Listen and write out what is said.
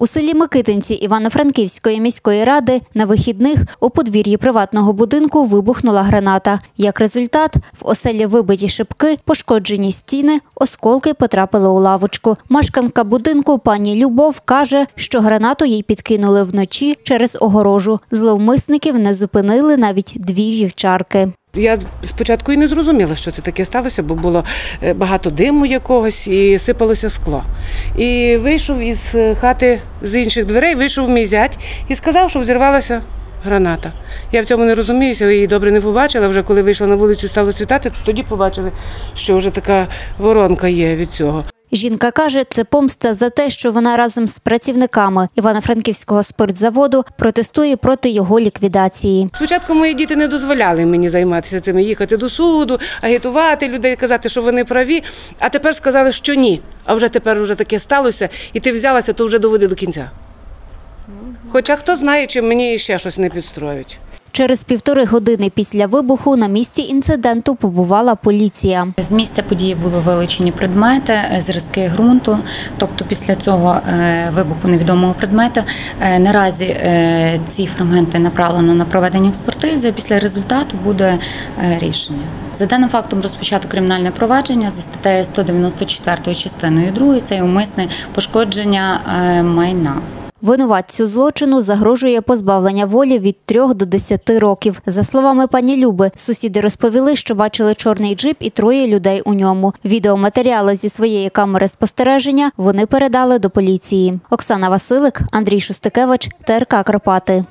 У селі Микитинці Івано-Франківської міської ради на вихідних у подвір'ї приватного будинку вибухнула граната. Як результат, в оселі вибиті шибки, пошкоджені стіни, осколки потрапили у лавочку. Мешканка будинку пані Любов каже, що гранату їй підкинули вночі через огорожу. Зловмисників не зупинили навіть дві вівчарки. Я спочатку і не зрозуміла, що це таке сталося, бо було е, багато диму якогось і сипалося скло. І вийшов із е, хати з інших дверей, вийшов мій зять і сказав, що взірвалася граната. Я в цьому не розуміюся, її добре не побачила. Вже коли вийшла на вулицю, стало світати, то тоді побачили, що вже така воронка є від цього. Жінка каже, це помста за те, що вона разом з працівниками Івано-Франківського спиртзаводу протестує проти його ліквідації. Спочатку мої діти не дозволяли мені займатися цим, їхати до суду, агітувати людей, казати, що вони праві. А тепер сказали, що ні. А вже тепер вже таке сталося, і ти взялася, то вже доведи до кінця. Хоча хто знає, чи мені ще щось не підстроють. Через півтори години після вибуху на місці інциденту побувала поліція. З місця події було вилучені предмети, е, зразки ґрунту. Тобто, після цього е, вибуху невідомого предмета е, наразі ці фрагменти направлено на проведення експертизи. Після результату буде рішення. За даним фактом розпочато кримінальне провадження за статтею 194 частиною 2 це умисне пошкодження майна. Винуватцю злочину загрожує позбавлення волі від 3 до 10 років. За словами пані Люби, сусіди розповіли, що бачили чорний джип і троє людей у ньому. Відеоматеріали зі своєї камери спостереження вони передали до поліції. Оксана Василик, Андрій Шустикевич, ТРК Карпати.